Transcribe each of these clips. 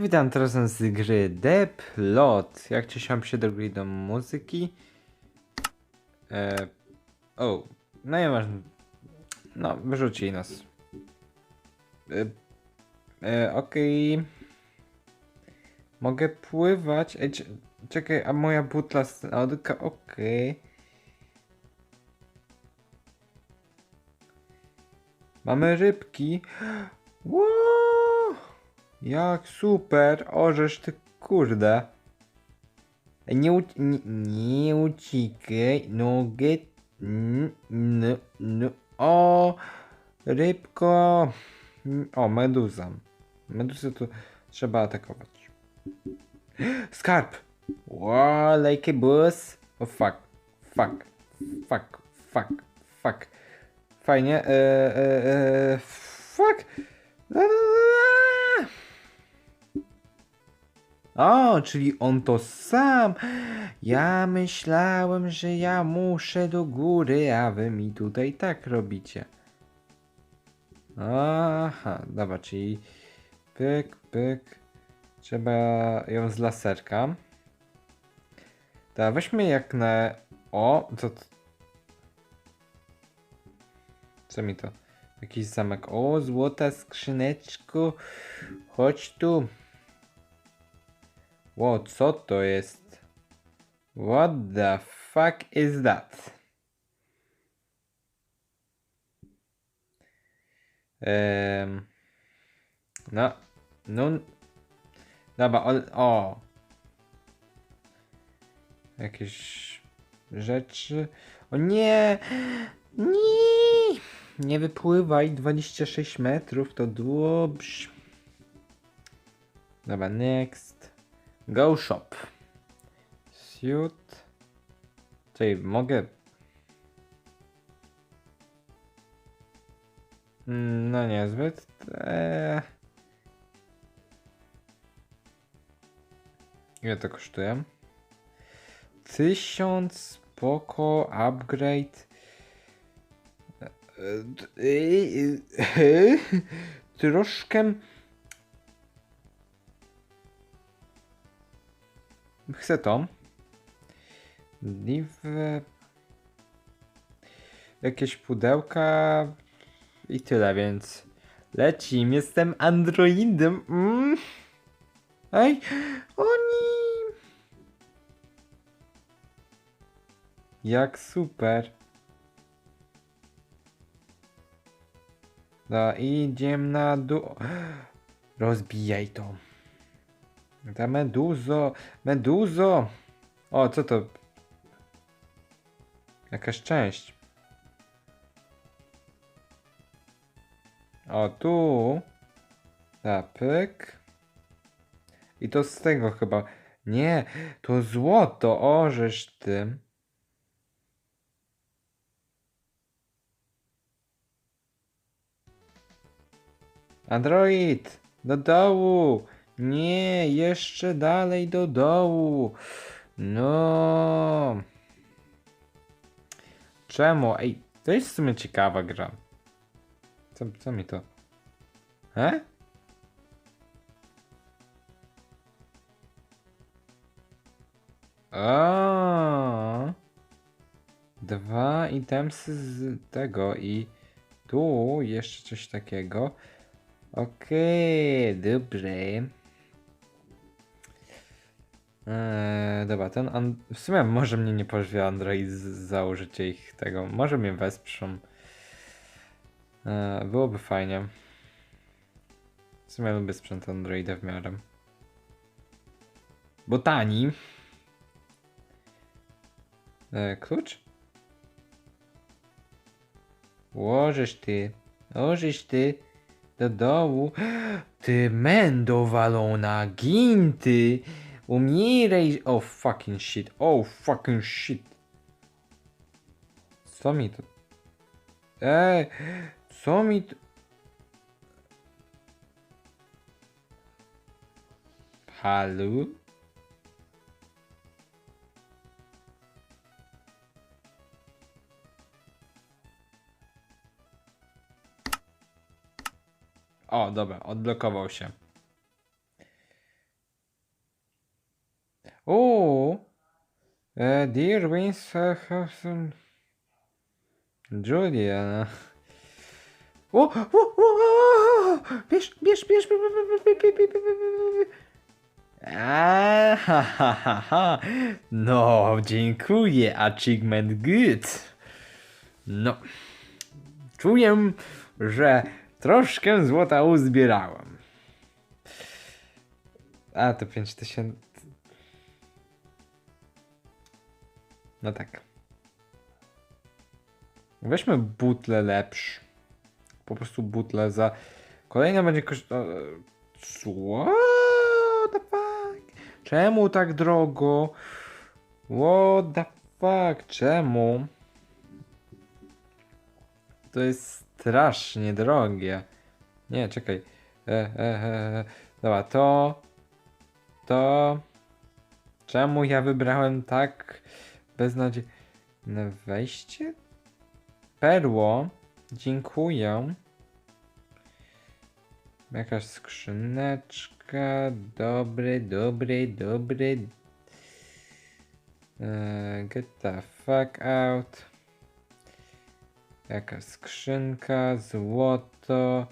Witam teraz z gry Deplot. Jak cieszam się do gry do muzyki. E, o, no nie masz. No, wyrzucili nas. E, e, Okej. Mogę pływać. Ej, cze- czekaj, a moja butla z. Okej. Mamy rybki. Jak super! Orzesz ty kurde. Nie, uci- nie, nie uciekaj. Nugget. N, n, n, o! Rybko. O, meduza. Meduzę tu trzeba atakować. Skarb! Wow, like a boss. Oh fuck. Fuck. Fuck. Fuck. Fuck. Fajnie. E, e, e, fuck. La, la, la, O, czyli on to sam. Ja myślałem, że ja muszę do góry, a wy mi tutaj tak robicie. Aha, dobra, czyli pyk, pyk. Trzeba ją z laserka. Tak, weźmy jak na... O, co to? Co mi to? Jakiś zamek. O, złota skrzyneczko. Chodź tu. Ło, co to jest? What the fuck is that? Ehm, no, no. Dobra, o, o. Jakieś rzeczy. O nie! Nie! Nie wypływaj, 26 metrów to dobrze. Dobra, next. Go shop. Suit. Czyli mogę... Mm, No niezbyt. Eee... Ile to kosztuje? Tysiąc, spoko, upgrade. Troszkę. Chcę to. Live. Jakieś pudełka. I tyle, więc. Lecim, jestem androidem. Mm. Ej, oni. Jak super. No idziemy na dół. Rozbijaj to. Ta meduzo. Meduzo. O, co to? Jakaś część. O, tu. Zapyk. I to z tego chyba. Nie, to złoto. Orzesz ty. Android! Do dołu! Nie, jeszcze dalej do dołu! No. Czemu? Ej, to jest w sumie ciekawa gra. Co, co mi to? E? O. Dwa itemsy z tego i tu jeszcze coś takiego. Okej, dobrze. Eee, dobra, ten w sumie może mnie nie pożywi Android założycie ich tego. Może mnie wesprzą. Eee, byłoby fajnie. W sumie lubię sprzęt Androida w miarę. Bo tani. Eee, klucz? Łożysz ty. Łożysz ty. Do dołu. Ty mendo walona, gin ty. Umieraj. Oh fucking shit. Oh fucking shit. Co mi to? Ej, co mi to? Halo? O, dobra, odblokował się. Oh, uh, dear Vince uh, Hudson. Juliana. O, o, o, bierz, bierz, bierz, Aha, no, dziękuję, achievement good. No, czuję, że troszkę złota uzbierałem. A, to 5000... No tak. Weźmy butlę lepszy. Po prostu butlę za. Kolejna będzie kosztować. What the fuck? Czemu tak drogo? What the fuck? Czemu? To jest strasznie drogie. Nie, czekaj. E, e, e, e. Dobra, to. To. Czemu ja wybrałem tak beznadziejne wejście? Perło. Dziękuję. Jakaś skrzyneczka. Dobry, dobry, dobry. Eee, get the fuck out. Jakaś skrzynka, złoto.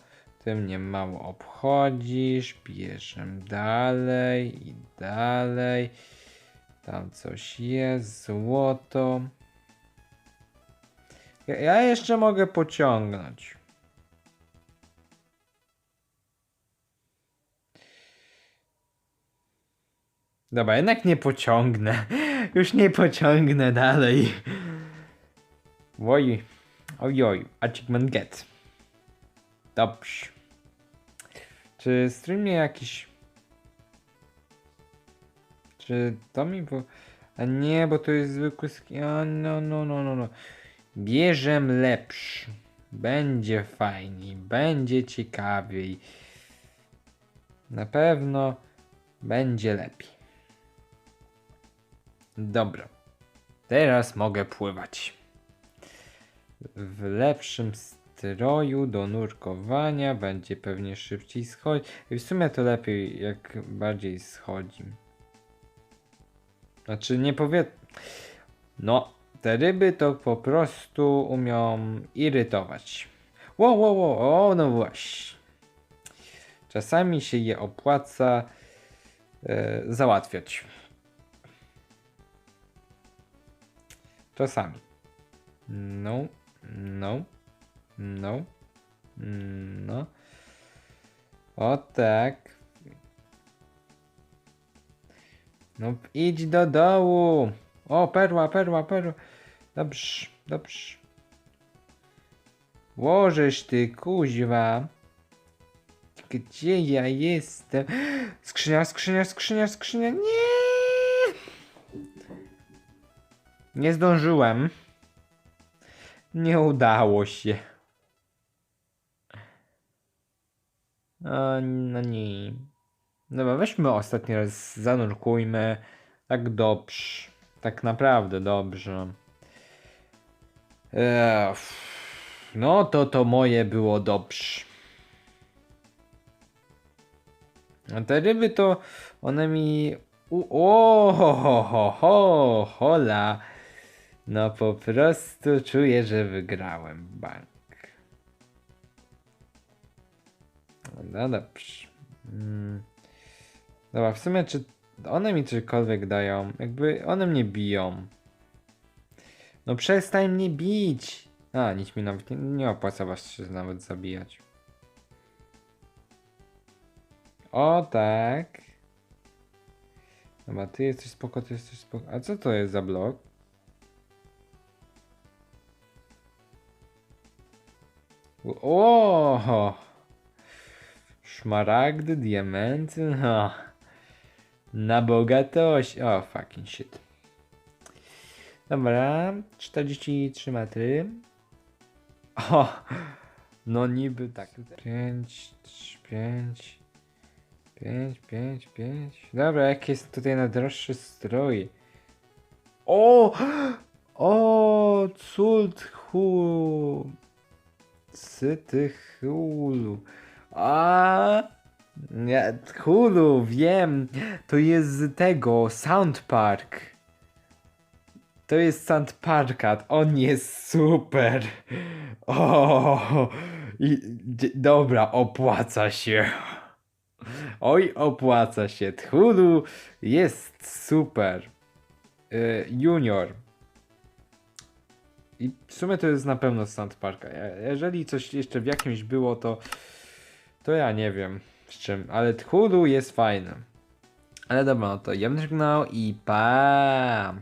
Ty mnie mało obchodzisz. Bierzemy dalej i dalej. Tam coś jest, złoto. Ja, jeszcze mogę pociągnąć. Dobra, jednak nie pociągnę. Już nie pociągnę dalej. Oj, ojoj, achievement get. Dobrze. Czy streamie jakiś... Czy to mi. A nie, bo to jest zwykły ski... A no, no, no, no, no. Bierzem lepszy. Będzie fajniej, będzie ciekawiej. Na pewno będzie lepiej. Dobra. Teraz mogę pływać. W lepszym stroju do nurkowania będzie pewnie szybciej schodzić. W sumie to lepiej, jak bardziej schodzi. Znaczy nie powie... No, te ryby to po prostu umią irytować. Ło, ło, ło, o, no właśnie. Czasami się je opłaca e, załatwiać. Czasami. No, no, no, no. O tak. No idź do dołu. O, perła, perła, perła. Dobrze, dobrze. Łożysz ty, kuźwa. Gdzie ja jestem? Skrzynia, skrzynia, skrzynia, skrzynia. Nie! Nie zdążyłem. Nie udało się. O, no nie. Dobra, weźmy ostatni raz, zanurkujmy. Tak dobrze. Tak naprawdę dobrze. No to to moje było dobrze. A te ryby to one mi. O, ho, ho, ho, ho, hola. No po prostu czuję, że wygrałem bank. No dobrze. Mm. Dobra, w sumie czy one mi cokolwiek dają? Jakby one mnie biją. No przestań mnie bić! A, nic mi nawet nie, nie opłaca was się nawet zabijać. O tak. Dobra, ty jesteś spoko, ty jesteś spoko. A co to jest za blok? O! Szmaragdy, diamenty, no. Na bogatość. O, fucking shit. Dobra, 43 metry. O, no niby tak. 5, 5, 5, 5, 5. Dobra, jak jest tutaj najdroższy strój. O! O! Cud hu. Cyty hulu. A! Nie, wiem. To jest z tego, Sound Park. To jest Sand Parkat. On jest super. O, i, dobra, opłaca się. Oj, opłaca się. Tchulu jest super. Y, junior. I w sumie to jest na pewno Sand Parka. Je- Jeżeli coś jeszcze w jakimś było, to to ja nie wiem z czym, ale Tchulu jest fajny. Ale dobra, no to ja bym żegnał i pa!